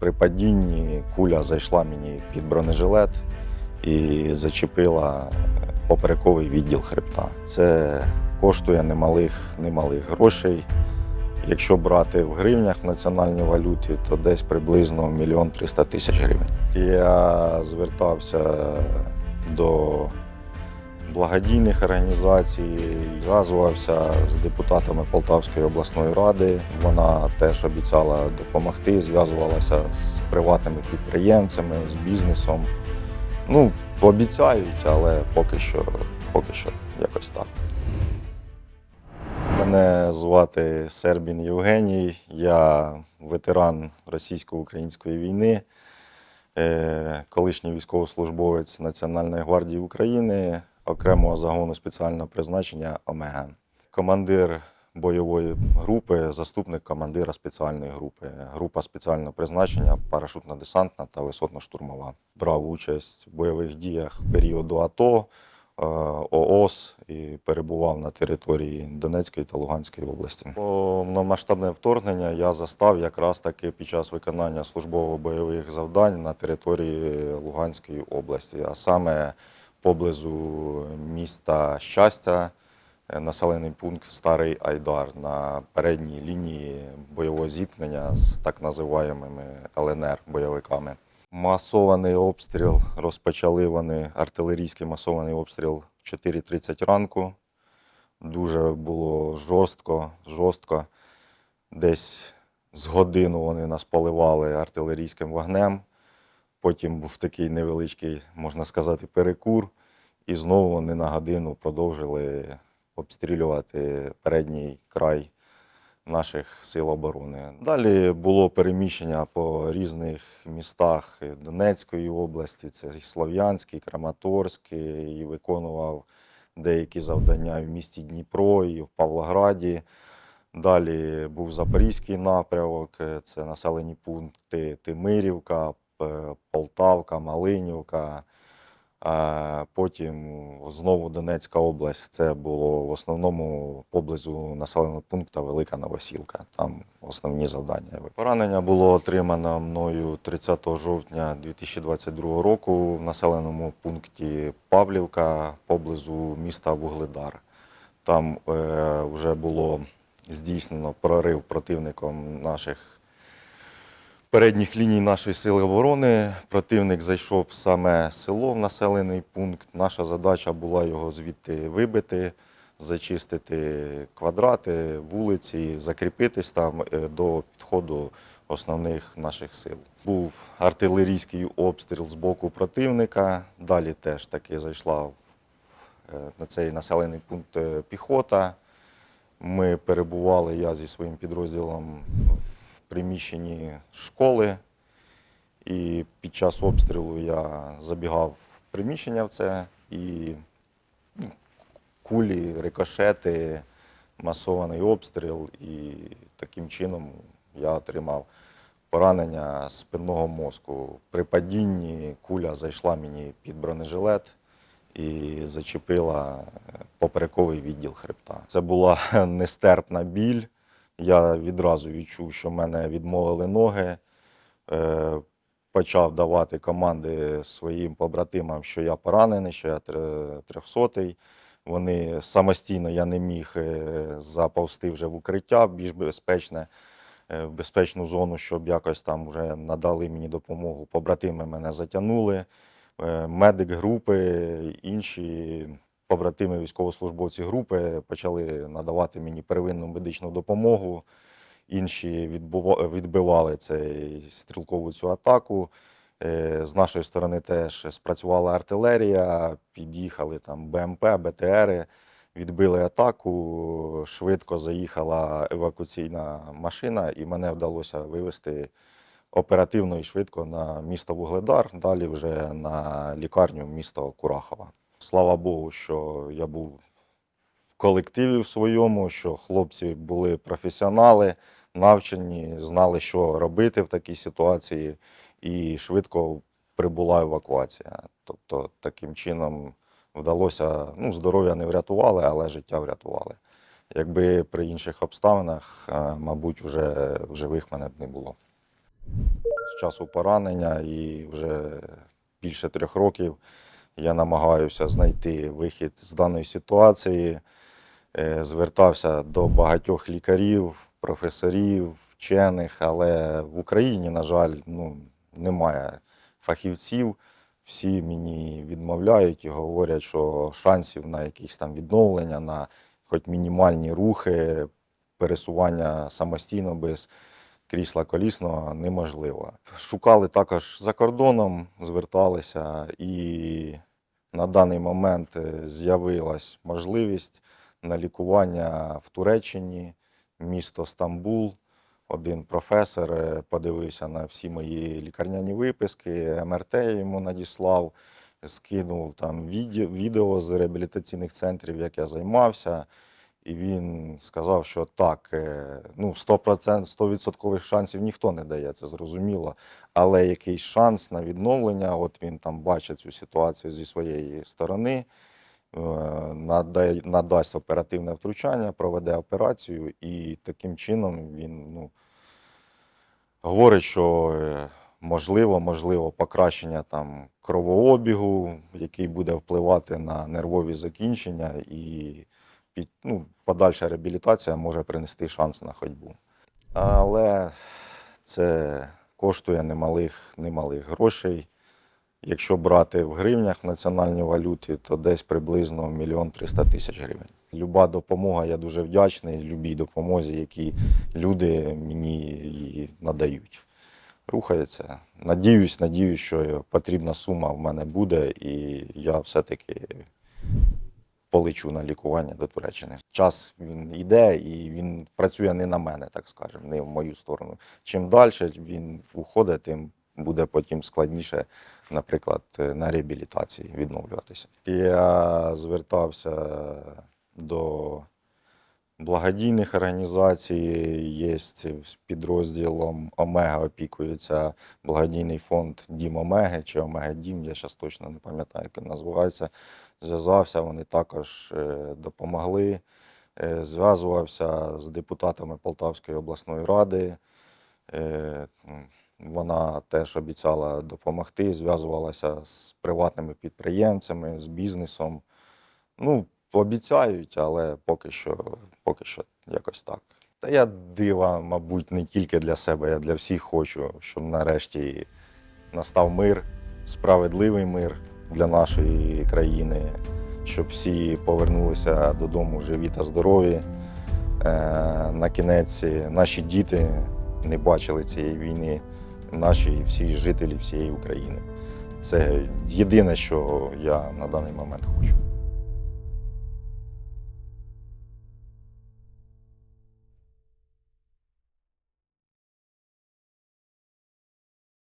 При падінні куля зайшла мені під бронежилет і зачепила поперековий відділ хребта. Це коштує немалих, немалих грошей. Якщо брати в гривнях в національній валюті, то десь приблизно мільйон триста тисяч гривень. Я звертався до благодійних організацій, зв'язувався з депутатами Полтавської обласної ради. Вона теж обіцяла допомогти, зв'язувалася з приватними підприємцями, з бізнесом. Ну, обіцяють, але поки що, поки що якось так. Мене звати Сербін Євгеній, я ветеран російсько-української війни, е, колишній військовослужбовець Національної гвардії України, окремого загону спеціального призначення Омега. Командир бойової групи, заступник командира спеціальної групи. Група спеціального призначення, парашутно-десантна та висотно-штурмова. Брав участь в бойових діях періоду АТО, е, ООС і перебував на території Донецької та Луганської області. Повномасштабне вторгнення я застав якраз таки під час виконання службово-бойових завдань на території Луганської області, а саме поблизу міста Щастя, е, населений пункт Старий Айдар на передній лінії бойового зіткнення з так називаємими ЛНР бойовиками. Масований обстріл розпочали вони артилерійський масований обстріл в 4.30 ранку. Дуже було жорстко, жорстко. Десь з годину вони нас поливали артилерійським вогнем. Потім був такий невеличкий, можна сказати, перекур. І знову вони на годину продовжили обстрілювати передній край наших сил оборони. Далі було переміщення по різних містах Донецької області, це і Слов'янськ, і Краматорськ, і виконував деякі завдання в місті Дніпро і в Павлограді. Далі був Запорізький напрямок, це населені пункти Тимирівка, Полтавка, Малинівка. Потім знову Донецька область. Це було в основному поблизу населеного пункту Велика Новосілка. Там основні завдання. Поранення було отримано мною 30 жовтня 2022 року в населеному пункті Павлівка поблизу міста Вугледар. Там е, вже було здійснено прорив противником наших передніх ліній нашої сили оборони. Противник зайшов в саме село, в населений пункт. Наша задача була його звідти вибити, зачистити квадрати, вулиці, закріпитись там е, до підходу основних наших сил. Був артилерійський обстріл з боку противника. Далі теж таки зайшла е, на цей населений пункт е, піхота. Ми перебували, я зі своїм підрозділом приміщенні школи. І під час обстрілу я забігав в приміщення в це і ну, кулі, рикошети, масований обстріл. І таким чином я отримав поранення спинного мозку. При падінні куля зайшла мені під бронежилет і зачепила поперековий відділ хребта. Це була нестерпна біль. Я відразу відчув, що мене відмовили ноги. Е, Почав давати команди своїм побратимам, що я поранений, що я трьохсотий. Вони самостійно я не міг е, заповзти вже в укриття більш безпечне, е, в безпечну зону, щоб якось там вже надали мені допомогу. Побратими мене затягнули. Медик групи, інші побратими військовослужбовці групи почали надавати мені первинну медичну допомогу. Інші відбивали цей стрілкову цю атаку. Е, З нашої сторони теж спрацювала артилерія, під'їхали там БМП, БТРи, відбили атаку. Швидко заїхала евакуаційна машина, і мене вдалося вивезти оперативно і швидко на місто Вугледар, далі вже на лікарню місто Курахова. Слава Богу, що я був в колективі в своєму, що хлопці були професіонали, навчені, знали, що робити в такій ситуації, і швидко прибула евакуація. Тобто, таким чином вдалося, ну, здоров'я не врятували, але життя врятували. Якби при інших обставинах, е, мабуть, вже в живих мене б не було. з часу поранення і вже більше трьох років я намагаюся знайти вихід з даної ситуації. Е, Звертався до багатьох лікарів, професорів, вчених, але в Україні, на жаль, ну, немає фахівців. Всі мені відмовляють і говорять, що шансів на якісь там відновлення, на хоч мінімальні рухи, пересування самостійно без крісла колісного неможливо. Шукали також за кордоном, зверталися, і на даний момент е, з'явилась можливість на лікування в Туреччині, місто Стамбул. Один професор е, подивився на всі мої лікарняні виписки, МРТ йому надіслав, скинув там відео з реабілітаційних центрів, як я займався. І він сказав, що так, е, ну 100%, 100% шансів ніхто не дає, це зрозуміло. Але якийсь шанс на відновлення, от він там бачить цю ситуацію зі своєї сторони, е, надасть оперативне втручання, проведе операцію, і таким чином він ну, говорить, що е, можливо, можливо, покращення там кровообігу, який буде впливати на нервові закінчення, і під, ну, подальша реабілітація може принести шанс на ходьбу. Але це коштує немалих, немалих грошей. Якщо брати в гривнях в національній валюті, то десь приблизно мільйон триста тисяч гривень. Люба допомога, я дуже вдячний любій допомозі, які люди мені надають. Рухається. Надіюсь, надіюсь, що потрібна сума в мене буде, і я все-таки полечу на лікування до Туреччини. Час він йде і він працює не на мене, так скажемо, не в мою сторону. Чим далі він уходить, тим буде потім складніше, наприклад, на реабілітації відновлюватися. Я звертався до благодійних організацій, є з підрозділом Омега опікується благодійний фонд Дім Омеги чи Омега Дім, я зараз точно не пам'ятаю, як він називається. Зв'язався, вони також е, допомогли. Е, Зв'язувався з депутатами Полтавської обласної ради. Е, Вона теж обіцяла допомогти, зв'язувалася з приватними підприємцями, з бізнесом. Ну, обіцяють, але поки що, поки що якось так. Та я дива, мабуть, не тільки для себе, я для всіх хочу, щоб нарешті настав мир, справедливий мир для нашої країни, щоб всі повернулися додому живі та здорові. Е, На кінець наші діти не бачили цієї війни, наші всі жителі всієї України. Це єдине, що я на даний момент хочу.